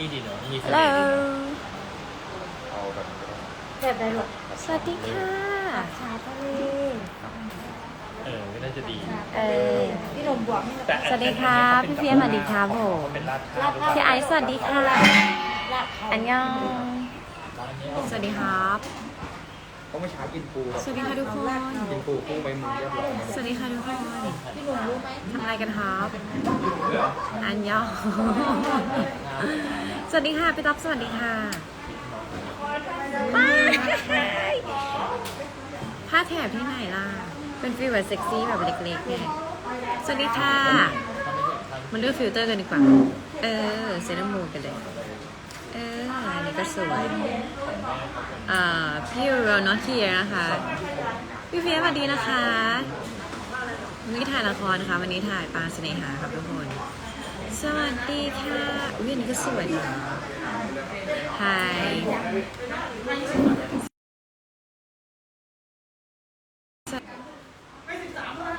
นี่ดีเนาะมีเสฮัลโหลน่ห์ดีเนอะเอาแบบแบบใดหรอสวัสดีค่ะชาทะเลเออก็น่าจะดี เออ พี่หนุ่มบวกให้แต่สวัสดีครับพี่เฟียสสวัสดีครับผม เป็นราดข้าวหรือเปล่าพี่ไอซ์สวัสดีค่ะลาดเขาอันยอง ร้านนี้สวัสดีครับเขาไม่อเช้ากินปูแบบสวัสดีค่ะทุกคน กินปูปูใบมือเรียบร้อยสวัสดีค่ะทุกคนพี่หนุ่มรู้ไหม ทำอะไรกันครับอันยองสวัสดีค่ะพี่ต๊อบสวัสดีค่ะว้ายผ้าแถบที่ไหนล่ะ เป็นฟีลแบบเซ็กซี่แบบเล็กๆไงสวัสดีค่ะมาเลือกฟิลเตอร์กันดีกว่า เออเซรั่มมูนกันเลย เอออันนี้ก็สวยอ่าพี่เราเนาะเทียนะคะ พี่เฟียสสวัสดีนะคะ วันนี้ถ่ายละครนะคะ วันนี้ถ่ายปาเสน่หาครับทุกคน สวัสดีค่ะอุ้ยอันนี้ก็สวยนะไฮ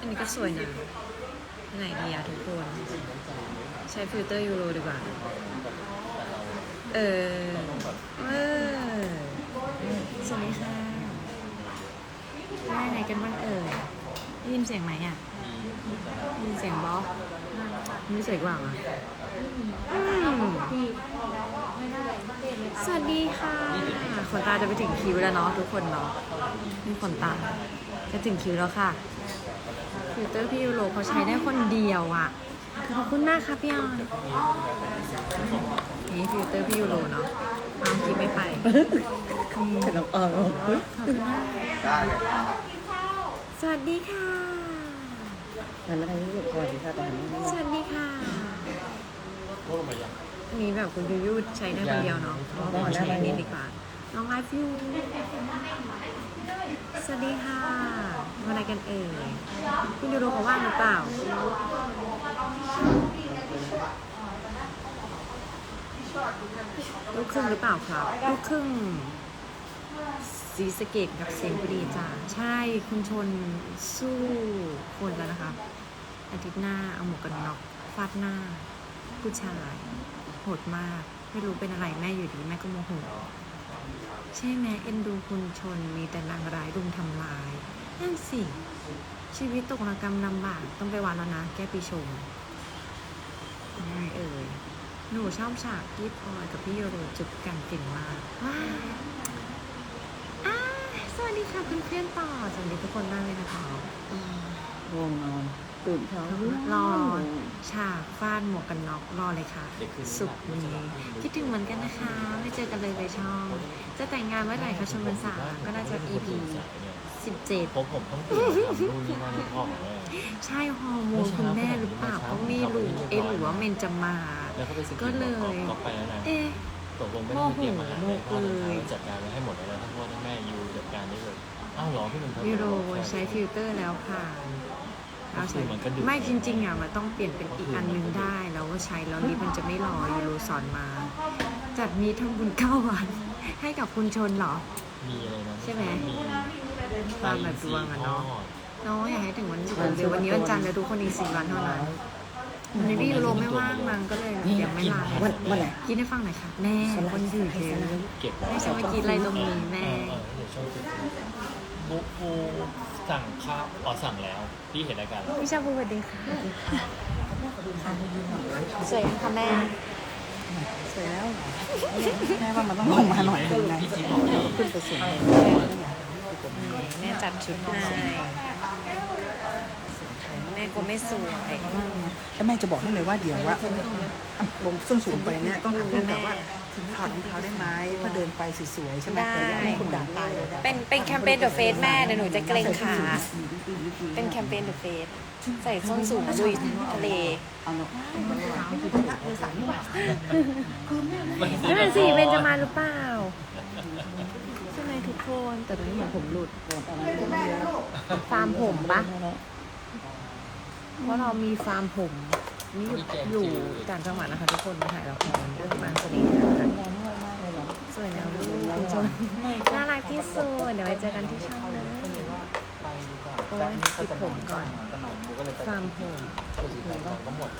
อันนี้ก็สวยนะไหนดีอะทุกคน ใช้ฟิลเตอร์ยูโรดีกว่า เออ เออ สวัสดีค่ะได้ไหนกันบ้างเอ่ยได้ยินเสียงไหมอะ เสียงบอสไม่สวยกว่าเหรออืมสวัสดีค่ะขนตาจะไปถึงคิ้วแล้วเนาะทุกคนเนาะนี่ขนตาจะถึงคิ้วแล้วค่ะฟิลเตอร์พี่ยูโรเขาใช้ได้คนเดียวอะขอบคุณมากค่ะพี่ออนนี่ฟิลเตอร์พี่ยูโรเนาะเอาคลิปไม่ไปอืมน้องออนขอบคุณมากได้เลยครับสวัสดีค่ะ มันไม่ได้รู้สึกสวัสดีค่ะแต่ไม่สวัสดีค่ะพวกลงมายังมีแบบคุณยูยูใช้ได้คนเดียวเนาะเพราะว่าขอใช้อันนี้ดีกว่า น้องไลฟ์ยูสวัสดีค่ะทำอะไรกันเอ่ยคุณยูโรเขาว่างหรือเปล่า ลูกครึ่งหรือเปล่าครับ ลูกครึ่งสีสะเกตกับเสียงบุรีจ้าใช่คุณชนสู้คนแล้วนะคะ อาทิตย์หน้าเอาหมวกกันน็อกฟาดหน้า ผู้ชายโหดมาก ไม่รู้เป็นอะไรแม่อยู่ดีแม่ก็โมโหใช่ไหมเอ็นดูคุณชนมีแต่นางร้ายรุมทำลายนั่นสิ ชีวิตตกระกรรมลำบากต้องไปวัดแล้วนะ แก้ปีชงยังไงเอ่ยหนูชอบฉากที่พลอยกับพี่โยโรจุบกันฟินมากว้าวสวัสดีค่ะเพื่อนๆต่อ สวัสดีทุกคนมากเลยนะคะง่วงนอน ตื่นเช้ารอฉากฟาดหมวกกันน็อกรอเลยค่ะ สุกร์นี้คิดถึงเหมือนกันนะคะ ไม่เจอกันเลยในช่อง จะแต่งงานเมื่อไหร่คะชมพรรษาก็น่าจะ EP 17พบผมต้องตื่นทำนู่นนี่นั่นให้พ่อของแม่ใช่ฮอร์โมนคุณแม่หรือเปล่าก็ไม่รู้เอะหรือว่าเมนจะมาแล้วก็ไปสก็เลยล็อกไปแล้วนะเอ๊ะตกลงไม่ได้เตรียมอาหารโมเลยโหพ่อเลยจัดการไว้ให้หมดแล้วนะทั้งพ่อทั้งแม่ยูจัดการได้เลยอ้าวเหรอพี่มันยูโรใช้ฟิลเตอร์แล้วค่ะ เราใช้มันก็ดูไม่จริงๆอะมันต้องเปลี่ยนเป็นอีกอันหนึงได้แล้วก็ใช้แล้วลิปมันจะไม่ลอยยูโรสอนมา จัดมีทำบุญเก้าวัน ให้กับคุณชนเหรอ มีอะไรนะใช่ไหมมีตามแบบดวงอะเนาะน้องอยากให้ถึงวันศุกร์เดี๋ยววันนี้วันจันทร์แล้วทุกคนอีกสี่วันเท่านั้นวันนี้พี่ยูโรไม่ว่างนางก็เลยยังไม่ไลน์วันวันไหนคิดให้ฟังหน่อยค่ะ แม่คนถือเทนเก็บไว้ไม่ใช่ว่ากินอะไรตรงนี้แม่เออเดี๋ยวช่วยดูบุกูสั่งข้าวอ๋อสั่งแล้ว พี่เห็นรายการแล้วพี่ชาบูสวัสดีค่ะสวยยังคะแม่เสร็จแล้วแม่ว่ามันต้องลงมาหน่อยนึงไงพี่จิ๊บบอกดีขึ้นไปสูงแม่จัดชุดให้แม่ก็ไม่สวยแล้วแม่จะบอกให้เลยว่าเดี๋ยวว่าลงส้นสูงไปเนี่ยต้องถามลูกแบบว่า ถอดรองเท้าได้ไหมเพื่อเดินไปสวยๆใช่ไหมแต่ยังไม่คุณด่าตายเลยนะเป็นเป็นแคมเปญเดอะเฟสแม่เดี๋ยวหนูจะเกรงขา เป็นแคมเปญเดอะเฟสใส่ส้นสูงลุยทะเลเอาเนาะนั่นนะสิเบนจะมาหรือเปล่าใช่ไหมทุกคนแต่ตอนนี้เหมือนผมหลุดฟาร์มผมปะเพราะเรามีฟาร์มผม นี่อยู่อยู่ต่างจังหวัดนะคะทุกคนมาถ่ายละครเรื่องบางเสน่ห์นะคะสวยแล้วลูกคุณชมน่ารักที่สุดเดี๋ยวไปเจอกันที่ช่องนะโอ้ยติดผมก่อนฟาร์มผมก็หมด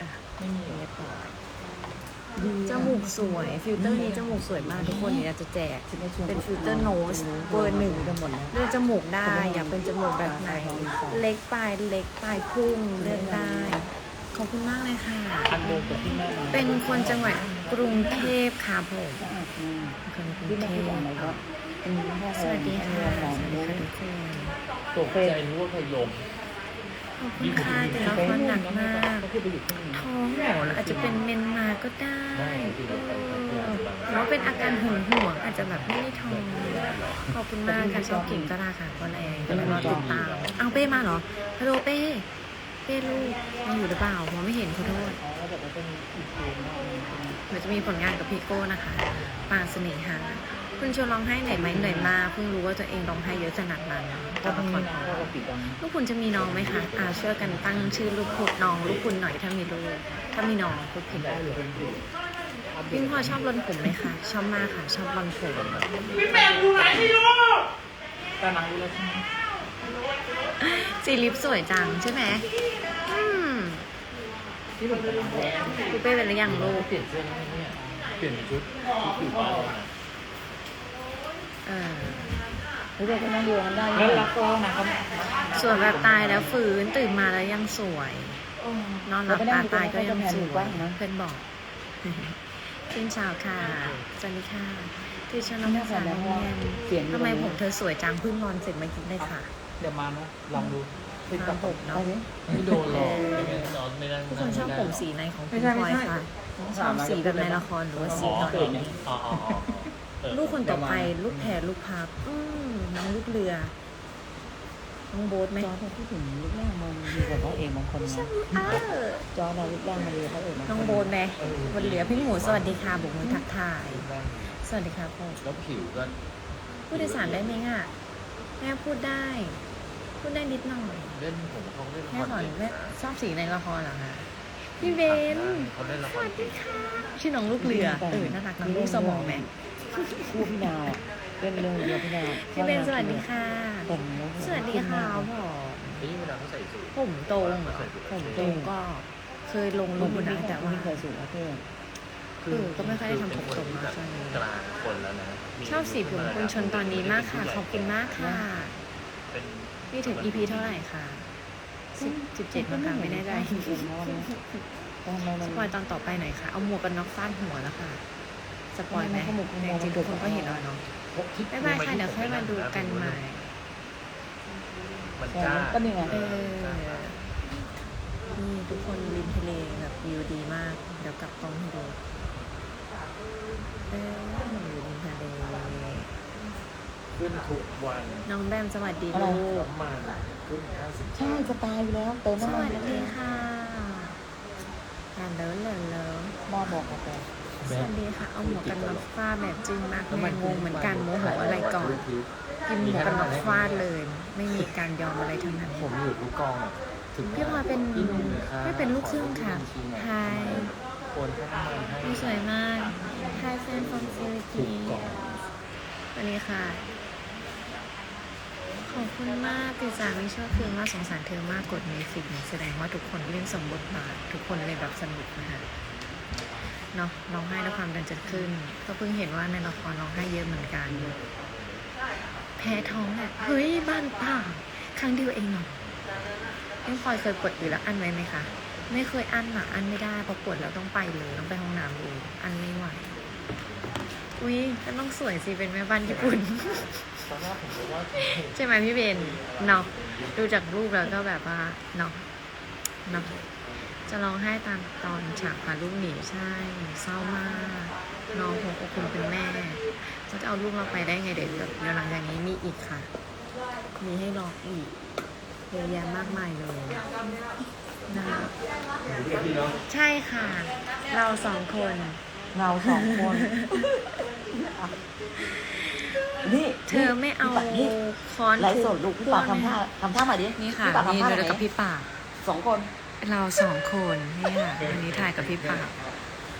อะไม่มีเรียบร้อย จมูกสวยฟิลเตอร์นี้จมูกสวยมากทุกคนเดี๋ยวจะแจกเป็นฟิลเตอร์โนสเบอร์หนึ่งกันหมดแล้วเลือกจมูกได้อยากเป็นจมูกแบบไหน เล็กปลายเล็กปลายพุ่งเลือกได้ขอบคุณมากเลยค่ะอันเดิมกับที่แม่เป็นคนจังหวัดกรุงเทพค่ะผมคนกรุที่งไม่เทได้พบอกไหนก็เป็นแค่สวัสดีค่ะสวัสดีค่ะทุกคนตกใจรู้ว่าพยม ขอบคุณค่ะแต่ละคนหนักมากก็คือไปอยู่ที่นี่ท้องหมออาจจะเป็นเมนมาก็ได้เออหรือว่าเป็นอาการหึงหวงอาจจะแบบไม่ได้ท้องขอบคุณมากค่ะชอบเก่งก็ราค่ะก็แรงก็เลยรอติดตามเอาเป้มาเหรอฮัลโหลเป้ เป้ลูกยังอยู่หรือเปล่ามองไม่เห็นขอโทษอ๋อแบบว่าเป็นอีกเกมนึงเดี๋ยวจะมีผลงานกับพี่โก้นะคะ ปางเสน่หา คุณชวนร้องไห้เหนื่อยไหมเหนื่อยมากเพิ่งรู้ว่าตัวเองร้องไห้เยอะขนาดนั้นก็กับต้อละงคมีรก็ปิดดังลูกคุณจะมีน้องไหมคะอ่าช่วยกันตั้งชื่อลูกคุณน้องลูกคุณหน่อยถ้ามีลูกถ้ามีน้องพูดผิดได้เลยพี่พลอยชอบรอนผมไหมคะชอบมากค่ะ ชอบรอนผมตานังรู้แล้วใช่ไหม สีลิปสวยจังใช่ไหมอืมที่หนุ่มกำลังแรงพี่เป้เป็นหรือยังลูกเปลี่ยนเสื้อแล้วเนี่ยเปลี่ยนชุดชุดอยู่บ้านนะเออหรือจะนั่งดูกันได้แล้วรักเรานะครับสวยแบบตายแล้วฟื้นตื่นมาแล้วยังสวย นอนหลับตาตายก็ยังสวยเพื่อนบอกขึ้นเช้าค่ะสวัสดีค่ะคือฉันน้องสาวน้องแนนเสียงทำไมผมเธอสวยจังเพิ่งนอนเสร็จเมื่อกี้เลยค่ะ เดี๋ยวมานะลองดูติดกับผมเนาะไม่โดนหรอกไม่งั้นนอนไม่ได้ทุกคนชอบผมสีไหนของคุณพลอยค่ะชอบสีแบบในละครหรือว่าสีอ๋อนอนอ๋ออ๋ออ๋อเออลูกคนต่อไปลูกแพรลูกพับอืมน้องลูกเรือน้องโบ๊ทไหมจอถ้าพูดถึงลูกแรกมันดีกว่าพระเอกบางคนนะเออจอเราลูกแรกมันดีกว่าพระเอกบางคนน้องโบ๊ทไหมบนเหลือพี่หมูสวัสดีค่ะบุกมือทักทาย สวัสดีครับผมแล้วผิวก็พูดโดยสารได้ไหมอะแม่พูดได้ พูดได้นิดหน่อยเล่นผมเขาเล่นละแม่คสอรนเก่งแม่ชอบสีในละครเหรอคะพี่เบนเขาเล่นละสครวัสเก่ดีงค่ะชื่อน้องลูกเรือเออน่ารักน้องลูกสมองไหมคู่พี่นาวเล่นเรื่องเดียวพี่นาวพี่เบนสวัสดีค่ะแต่งแล้วสวัสดีค่ะพ่อนี่เวลาเขาใส่สูทผมตรงเหรอผมตรงก็เคยลงรูปอยู่นะแต่ว่า ไม่เคยสูงประเทศเออก็ไม่ค่อยได้ทำผมตรงมาช่วงนี้กลางคนแล้วนะมีชอบสีผมคุณชนตอนนี้มากค่ะ ขอบคุณมากค่ะเป็น นี่ถึง EP เท่าไหร่คะสิบสิบเจ็ดมั้งคะไม่แน่ใจทำไมมัสนปอยตอนต่อไปหน่อยค่ะ เอาหมวกกันน็อกฟาดหัวแล้วค่ะสปอยไหมแต่จริงๆทุกคนก็เห็นแล้วเนาะบ๊ายบายค่ะเดี๋ยวค่อยมาดูกันใหม่มันจ้าก็นี่ไงเออนี่ทุกคนริมทะเลแบบวิวดีมาก เดี๋ยวกลับกล้องให้ดู เอออยู่ริมทะเล ขึ้นทุกวันน้องแบมสวัสดีอะไร ลูกน้ำมันขึ้นห้าสิบใช่จะตายอยู่แล้วเติมสน้ำมัวันสดีค่ะฮัลโหลฮัลโหลบ้าบอกกับแกสวัสดีค่ะ เอาหมวกกันน็อกฟาดแบบจริงมากแม่งงเหมือนกันโมโหอะไรก่อนกินหมวกกันน็อกฟาดเลย ไม่มีการยอมอะไรทั้งนั้น ผมอยู่ทุกกองอะถึงพี่พลอยเป็นไม่เป็นลูกครึ่งค่ะไฮคนข้างมันให้พี่สวยมากไฮแฟนฟอมฟิลิปถูปิกนกองสวัสดีค่ะ ขอบคุณมากติจาไม่ชอบคือว่าสงสารเธอมากกดในฟิกแสดงว่าทุกคนเล่นสมบทบาททุกคนเลยแบบสนุกนะคะเนาะร้องไห้แล้วความดันจะขึ้น ก็เพิ่งเห็นว่าในละครร้องไห้เยอะเหมือนกัน แพ้ท้องอะเฮ้ยบ้านป่าครั้งเดียวเองเหรอยังพลอยเคยปวดอยู่แล้วอันไว้ไหมคะไม่เคยอันอะอันไม่ได้พราะปวดแล้วต้องไปเลยต้องไปห้องน้ำเลยอันไม่ไหว อุ้ยก็ต้องสวยสิเป็นแม่บ้านญี่ปุ่น ตอนแรกผมบอกว่าใช่ไหมพี่เบนเนาะดูจากรูปแล้วก็แบบว่าเนาะเนาะจะร้องไห้ตามตอนฉากพาลูกหนีใช่เศร้ามากน้องหัวอกคุณเป็นแม่เขาจะเอาลูกเราไปได้ไงเดี๋ยวแบบเดี๋ยวหลังจากนี้มีอีกค่ะ มีให้รออีกเยอะแยะมากมายเลยนะคะใช่ค่ะ เราสองคนเงาสองคน นี่เธอไม่เอานี่ค้อนไลฟ์สดลูกพี่ปากทำท่าทำท่ามาดินี่ค่ะพี่ปากนี่ทำท่าเราไหนกับพี่ปากสองคน เราสองคนนี่ค่ะวันนี้ถ่ายกับพี่ปาก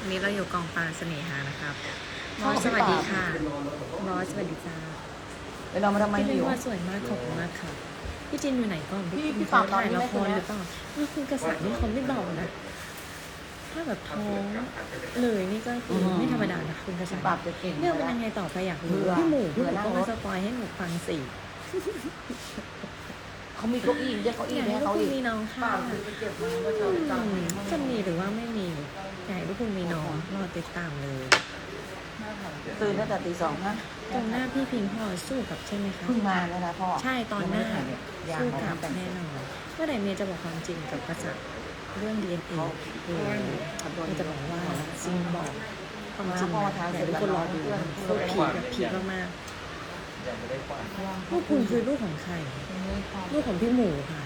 วันนี้เราอยู่กองปลาเสน่หานะครับบอสสวัสดีค่ะบอสสวัสดีจ้าเดี๋ยวเรามาทำไมพี่หิเป็นวว่าสวยมากขอบคุณมากค่ะพี่จินอยู่ไหนก่อนพี่พี่เขาปากตอนถ่ายนี้ละไม่คเป็นรไรหรือเปล่านี่คุณกษัตริย์นี่เขาไม่เบานะ ถ้าแบบท้องเลยนี่ก็คือไม่ธรรมดานะคุณกระชัยปรับจะเก่งเรื่องมันยังไงต่อไปอยากรู้เบื่อพี่หมูเบื่พี่หอมูนั่งก็รถมาสปอยให้หนูฟังสิเขามีเก้าอี้เรียกเก้าออี้ยากให้ให้ลูกเขาคุอีณกมีน้องค่ะอืมจะมีหรือว่าไม่มีอยากให้ลูกคุณมีน้องรอติดตามเลยตื่นตั้งแต่ตีสองนะตรงหน้าพี่พิงค์พอสู้กับใช่ไหมคะเพิ่งมาแล้วนะพ่อใช่ตอนหน้ายังสู้ไม่กับแต่งแน่นอนเมื่อไหร่เมียจะบอกความจริงกับกษัตริย์ เรื่อง DNA เออเมียจะบอกว่าจริงบอกความจริงนะอยากให้ทุกคนรอดูโคตรพีแบบพีมากม่ได้กวาดๆลูกคุณคือลูกของใคร ลูกของพี่หมูค่ะ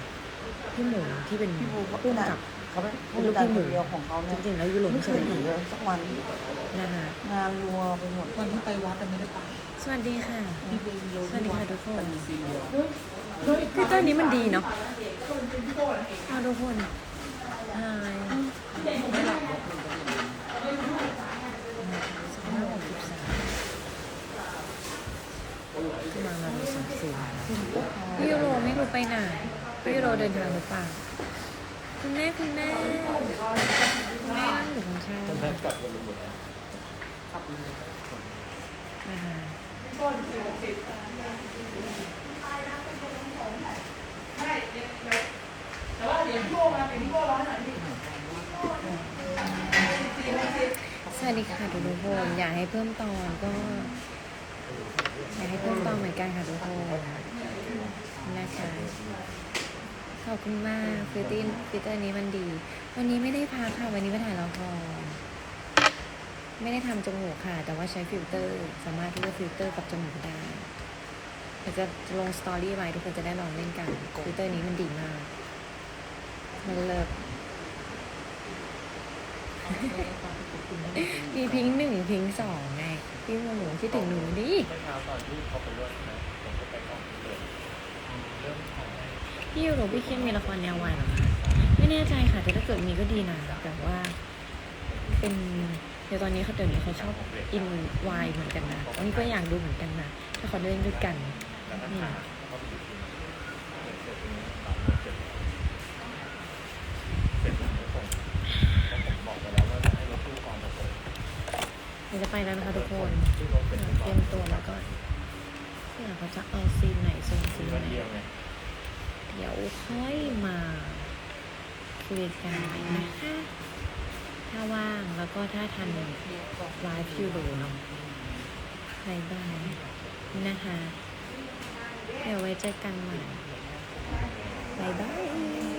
พี่หมูที่เป็นพี่บูเขาพุ่เป็นมกับเขาเป็นผู้จัดการคนเดียวของเขาจริงๆแล้วยุโรปไม่เคยหนีสักวันนะคะงานรัวไปหมดวันที่ไปวัดแต่ไม่ได้ไปสวัสดีค่ะที่ไปโยสวัสดีค่ะทุกคนซีเรียคือตัวนี้มันดีเนาะเอาทุกคน มามาดูสองสี่พี่ยูโรไม่รู้ไปไหนพี่ยูโรเดินทางหรือเปล่าคุณแม่คุณแม่คุณแม่นั่งอยู่ข้างๆท่านกลับกันหมดแล้วนะคะส ค่ะทุกคนอยากให้เพิ่มตอนก็อยากให้เพิ่มตอนเหมือนกันค่ะทุกคนนะคะขอบคุณมากฟิลติ้นฟิลเตอร์นี้มันดี วันนี้ไม่ได้พักค่ะวันนี้ไปถ่ายละครไม่ได้ทำจมูกค่ะ แต่ว่าใช้ฟิลเตอร์ สามารถที่จะฟิลเตอร์กับจมูกได้เดี๋ยวจะลงสตอรี่ไว้ทุกคนจะได้ลองเล่นกัน ฟิลเตอร์นี้มันดีมาก มันเลิศ มีพิงค์หนึ่งพิงค์สองไงพี่หมูคิดถึงหนูดิเมื่อเช้าตอนที่เขาไปรวดนะผมก็ไปกองเลยเริ่มของพี่ยูโรพี่เข้มมีละครแนววายเหรอคะไม่แน่ใจค่ะ แต่ถ้าเกิดมีก็ดีนะแต่ว่า เป็นเดี๋ยวตอนนี้เขาเดี๋ยวนี้เขาชอบอินวายเหมือนกันนะอันนี้ก็อยากดูเหมือนกันนะถ้าเขาเล่นด้วยกันแล้วก็นี่ ถามเขาไปอยู่ที่ไหนเสร็จตรงนี้ตามเสร็จเสร็จแล้วผมผมบอกไปแล้วว่าจะให้รถตู้กองมาส่ง เดี๋ยวจะไปแล้วนะคะทุกคนเตรียมตัวแล้วก็เดี๋ยวเขาจะเอาซีนไหนโซนซีนไหนเดี๋ยวค่อยมาคุยกันนะคะ ถ้าว่างแล้วก็ถ้าทันไลฟ์ยูโรเนาะบายบายนะคะ เดี๋ยวไว้เจอกันใหม่บายบาย